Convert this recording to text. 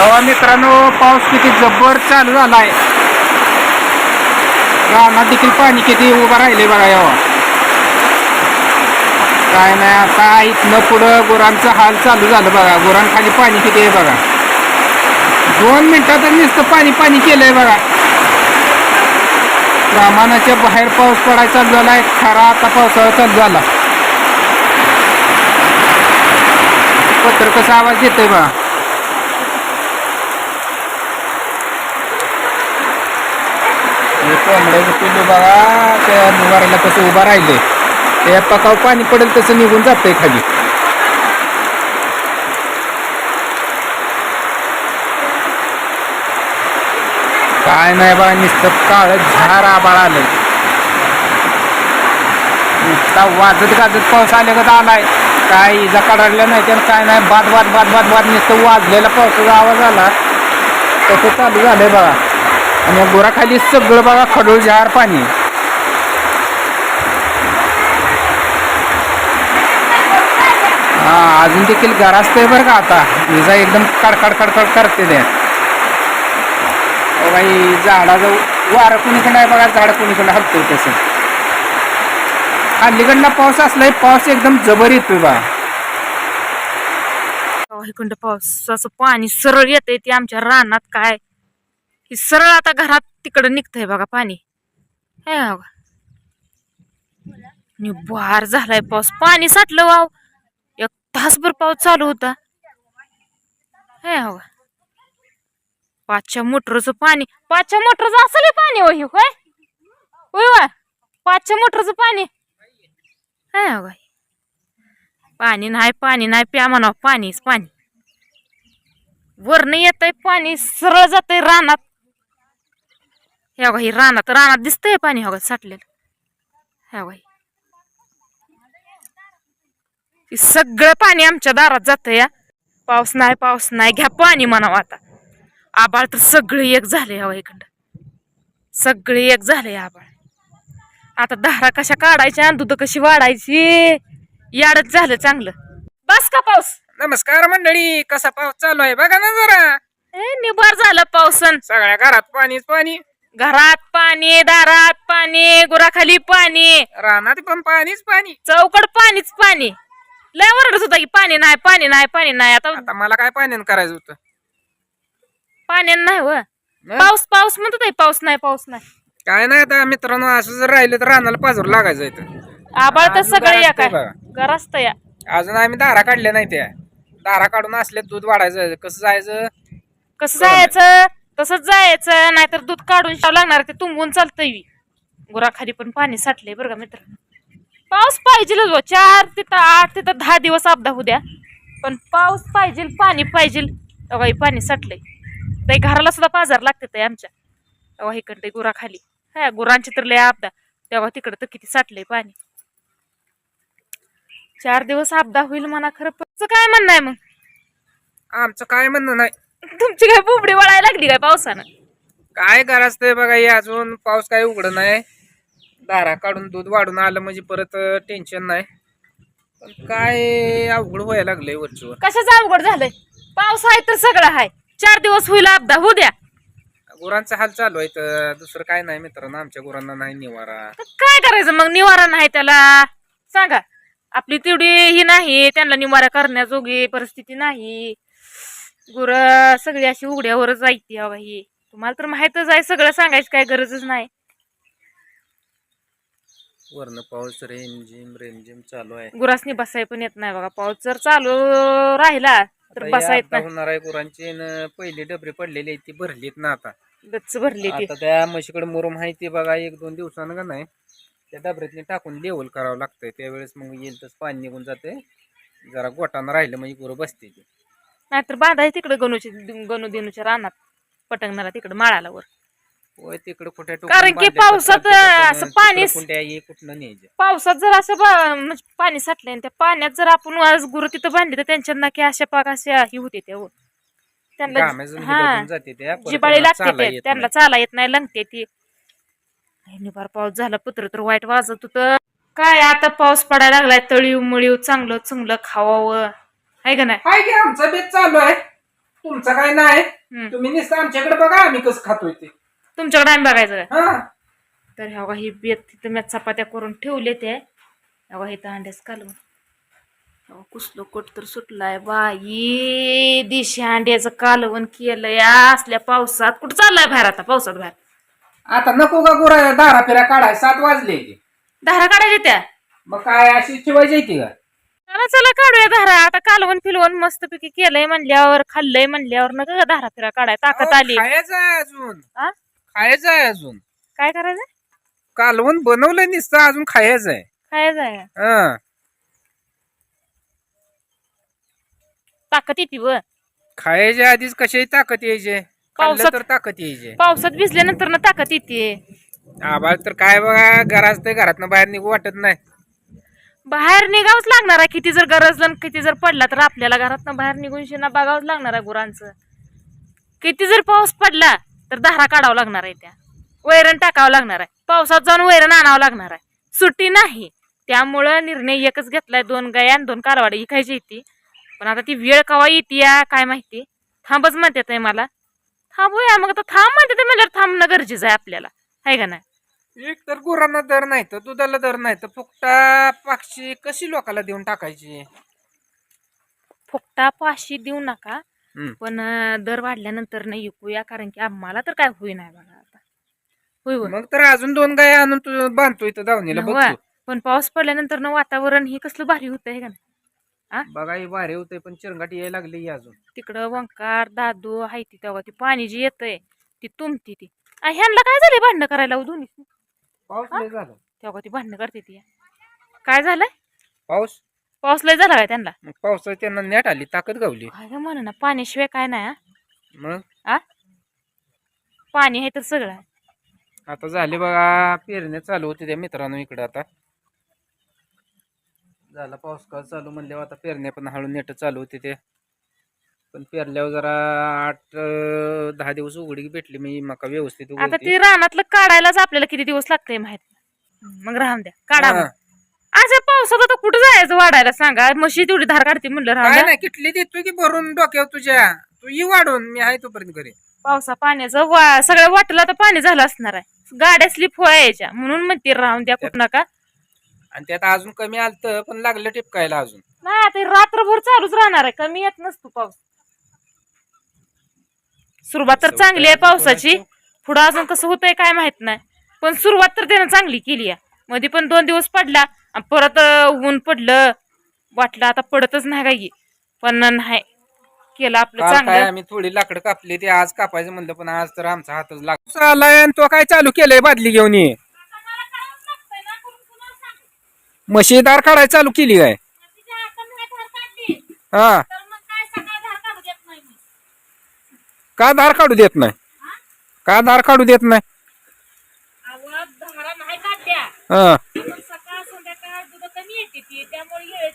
तेव्हा मित्रांनो पाऊस किती जब्बर चालू झालाय. रानात देखील पाणी किती उभं राहिले बघा यावा. काय नाही आता इथनं पुढं गुरांचं हाल चालू झालं बघा. गुरांखाली पाणी किती आहे बघा. दोन मिनिटात नुसतं पाणी पाणी केलंय बघा. प्रमाणाच्या बाहेर पाऊस पडायला चालू झालाय. खरा आता पावसाळा चालू झाला. पत्र कसा आवाज येतोय बघा. कोंबड्याचं पिल्लू बघा त्या निवाराला कसं उभा राहिले त्या पकाव पाणी पडेल तसं निघून जातंय खाली. काय नाही बघा नुसतं काळ झार आबाळ आलं नुसता वाजत गाजत पाऊस आले का आलाय. काय इजा काढायला नाही त्यानं काय नाही बाद बाद बाद बाद बाद नुसतं वाजलेला पावसाचा आवाज आला. तसं चालू झालंय बघा. आणि या गोराखाली सगळं बघा खडूळ झार पाणी. हा अजून देखील गरास्तंय बरं का आता. विजा एकदम कडकड कडकड करते त्या ओ बाई झाडाचं वारं कुणीकडं आहे बघा झाड कुणीकडं हलतंय तसं. अलीकडला पाऊस असलाय पाऊस एकदम जबर येतोय बा. इकडं पावसाचं पाणी सरळ येतंय ते आमच्या रानात काय ही सरळ आता घरात तिकडं निघतंय बघा पाणी. हे बघा. निबार झालाय पाऊस. पाणी साठलं वाव. एक तासभर पाऊस चालू होता. हे बघा. पाचच्या मोटरचं पाणी. पाचच्या मोटरचं असं पाणी होय? होय होय. वा पाचच्या मोटरचं पाणी. हे बघा. पाणी नाही पाणी नाही प्या म्हणा पाणीच पाणी. वरनं येतंय पाणी सरळ जात आहे रानात. हे बघा ही रानात रानात दिसतंय पाणी हवं साठलेलं. हे बघा हे. सगळं पाणी आमच्या दारात जातंय या. पाऊस नाही पाऊस नाही घ्या पाणी म्हणावं आता. आबाळ तर सगळे एक झाले हवं इकडं. सगळे एक झाले आबाळ. आता धारा कशा काढायच्या आणि दूध कशी वाढायची? याडच झालं चांगलं. बस का पाऊस? नमस्कार मंडळी कसा पाऊस चालू आहे? बघा ना जरा. ए निबार झालं पावसन सगळ्या घरात पाणीच पाणी. घरात पाणी दारात पाणी गुराखाली पाणी. रानात पण पाणीच पाणी. चौकड पाणीच पाणी. लय ओरडत होता की पाणी नाही पाणी नाही पाणी नाही. आता आता मला काय पाण्यानं करायचं होतं? पाण्यानं नाही व. हं? पाऊस पाऊस म्हणतो ताई, पाऊस नाही पाऊस नाही. काय नाही आता मित्रांनो असं जर राहिलं तर रानाला पाजर लागायचं इथं. आबाळ तर अजून सगळे या काय ते बघा. घरात या. अजून आम्ही दारा काढल्या नाही त्या. दारा काढून असले दूध वाढायचं. कसं जायचं? कसं जायचं? तसंच जायचं नाहीतर दूध काढून शाव लागणार ते तुंबून चालतंय गुराखाली पण पाणी साठलंय बरं का मित्र. पाऊस पाहिजे हो चार तिथं आठ तिथं दहा दिवस अपदा होऊ द्या. पण पाऊस पाहिजे पाणी पाहिजे अवाई पाणी साठलंय. ताई घराला सुद्धा बाजार लागते ताई आमच्या. अगं इकडे गुराखाली. हा गुरांची तर लय अपदा. तेव्हा तिकडं तर किती साठलंय पाणी. चार दिवस अपदा होईल म्हणा खरं पण काय म्हणणं आहे मग? आमचं काय म्हणणं नाही. तुमची काय बुबडी वळायला लागली काय पावसानं? काय करायचं बघा हे अजून पाऊस काय उघड नाही. दारा काढून दूध वाढून आलं म्हणजे परत टेन्शन नाही. पण काय अवघड व्हायला लागलंय वरचीवर कशाचं अवघड झालंय? पाऊस आहे तर सगळं आहे. चार दिवस होईल अपदा होऊ द्या. गुरांचा हाल चालू आहे तर दुसरं काय नाही मित्रांनो आमच्या गुरांना नाही निवारा. तर काय करायचं मग? निवारा नाही त्याला. सांगा. आपली तेवढी ही नाही त्यांना निवारा करण्याजोगी परिस्थिती नाही. गुर सगळी अशी उघड्यावरच जायती हवा ही. तुम्हाला तर माहीतच आहे सगळं सांगायची काय गरजच नाही. वरनं पाऊस रेमझिम रेमझिम चालू आहे. गुरासनी बसाय पण येत नाही बघा पाऊस जर चालू राहिला तर आता हे बसा येत आपदा नाही. होणार आहे गुरांची न पहिली डबरी पडलेली आहे ती भरलीत ना आता. गच्च भरली ती आता त्या म्हशीकडे मुरुम आहे ते बघा एक दोन दिवसानं का नाही त्या डबरीतनी टाकून लेवल करावं लागतंय. त्यावेळेस मग येईल तसं पाणी निघून जाते जरा गोटानं राहिलं म्हणजे गुरं बसते ती. नाहीतर बांधायचं तिकडे गणूची गणू दिनूच्या रानात पटंगणाला तिकडे माळाला वर होय तिकडे कुठे कारण की पावसात असं पाणी- कुठनं न्यायचं पावसात जर असं बा- म्हणजे पाणी साठलंय आणि त्या पाण्यात जर आपण आज गुरु तिथं बांधली तर त्यांच्या नाकी अशा पाक अशा ही होते त्या वर. त्यांना हा निघून जाते त्या परत जिबाळी त्यांना लागते चाला ते, येत त्यांना नाही. चाला येत नाही लंगते ती. निभार पाऊस झाला पत्र तर वाईट वाजत होत. काय आता पाऊस पडायला लागलाय तळीव मुळीव चांगलं चुंगलं खावावं. आहे का नाही? हाय की आमचा बेत चालू आहे. तुमचं काय नाही? हम्म. तुम्ही नुसतं आमच्याकडे बघा आम्ही कसं खातोय ते. तुमच्याकडे आम्ही बघायचं का? हा. तर ह्या बघा ही बेत तिथं मी चपात्या करून ठेवले ते ह्या बघा इथं अंड्याच कालवून अहो, कुसलं कोट तर सुटलाय. बाई दिशी अंड्याचं कालवण केलंय. असल्या पावसात कुठं चाललाय बाहेर आता? पावसात बाहेर. आता नको का गुरा दारा फिरा काढाय? सात वाजले की. धारा काढायच्या त्या. मग काय अशी ठेवायची येते का? चला चला काढूया धारा. आता कालवण फिलवून मस्तपैकी केलंय म्हणल्यावर खाल्लंय म्हणल्यावर नका का धारा फिरा काढाय. ताकद आली. खायचं आहे अजून? खायचं आहे अजून. काय करायचं? कालवण बनवलंय नुसतं अजून खायचं आहे. खायचं आहे. हा. ताकद येते व खायच्या आधीच कशाही ताकद यायचे? खाल्लं पावसात- तर ताकद यायचे. पावसात भिजल्यानंतर ना ताकद येते. आबाळ तर काय बघा घरात ते घरातनं बाहेर निघू वाटत नाही. बाहेर निघावंच लागणार आहे. किती जर गरजलं किती जर पडला तर आपल्याला घरातनं बाहेर निघून शिना बघावंच लागणार आहे गुरांचं. किती जर पाऊस पडला तर धारा काढावं लागणार आहे त्या. वैरण टाकावं लागणार आहे. पावसात जाऊन वैरण आणावं लागणार आहे. सुट्टी नाही. त्यामुळं निर्णय एकच घेतलाय. दोन गाया आणि दोन कारवाडी विकायची येते पण आता ती वेळ कवा येते काय माहिती? थांबच म्हणतात आहे मला. थांबूया. मग आता थांब म्हणते ते म्हणल्यावर थांबणं गरजेचं आहे आपल्याला. आहे का नाही? एक तर गुरांना दर नाही तर दुधाला दर नाही तर फुकटा पाक्षी कशी लोकाला देऊन टाकायची? फुकटा पाचशे देऊ नका हम्म. पण अं, दर वाढल्यानंतर नाही विकूया कारण की आम्हाला तर काय होई नाही बघा आता. होय होय. मग तर अजून दोन गाय आणून तू बांधतो इथं दावणीला नव्ह. बघतो. पण पाऊस पडल्यानंतर ना वातावरण हे कसलं भारी होतंय का नाही? बघा हे भारी होतंय पण चिरंगाट यायला लागली अजून. तिकडं वंकार दादू हाय ती तेव्हा ती पाणी जी येतंय ती तुंबती ती. आ, ह्यांना काय झालंय भांडणं करायला हो दोन्ही? पाऊस लय झाला. तेव्हा ती भांडणं करते ती. काय झालंय? पाऊस? पाऊस लय झाला काय त्यांना? मग पावसात त्यांना नेट आली ताकद गावली. काय म्हणा ना पाण्याशिवाय काय नाही हा? मग? आ? पाणी आहे तर सगळं. आहे आता झाले बघा पेरण्या चालू होते त्या मित्रांनो इकडं आता. झाला पाऊस काळ चालू म्हणल्यावर आता पेरण्या पण हळू नेट चालू होते ते. पण पेरल्यावर जरा आठ अं, दहा दिवस उघडी भेटली. मी मका व्यवस्थित आता उगवते. ती रानातलं काढायलाच आपल्याला किती दिवस लागतंय माहीत नाही. मग राहून द्या. काढा हा. मग. आज या पावसात आता कुठं जायचं वाढायला सांगा? म्हशी तेवढी धार काढते म्हणलं राहून काय द्या. नाही किटली देतो की भरून डोक्यावर तुझ्या. तू ये वाढून मी आहे तोपर्यंत घरी. पावसा पाण्याचं वा सगळ्या वाटलं तर पाणी झालं असणार आहे. गाड्या स्लिप व्हायच्या म्हणून म्हणते राहून द्या कुठं नका. आणि त्यात अजून कमी आलत पण लागलं टिपकायला अजून. नाही आता हे रात्रभर चालूच राहणार आहे. कमी येत नसतो पाऊस. सुरुवात तर चांगली आहे पावसाची. पुढं अजून कसं होतंय काय माहीत नाही. पण सुरुवात तर त्यानं चांगली केली आहे. मध्ये पण दोन दिवस पडला आणि परत ऊन पडलं. वाटलं आता पडतच नाही काही. पण नाही केलं आपलं चांगलं. आम्ही थोडी लाकडं कापली ते आज कापायचं म्हणलं पण आज तर आमचा हातच लाग आलाय आणि तो काय चालू केलंय बादली घेऊन ये. म्हशीदार काढायला चालू केली काय? हा. का धार काढू देत नाही? का धार काढू देत नाही? हा. सकाळ संध्याकाळ दूध कमी येते ती त्यामुळे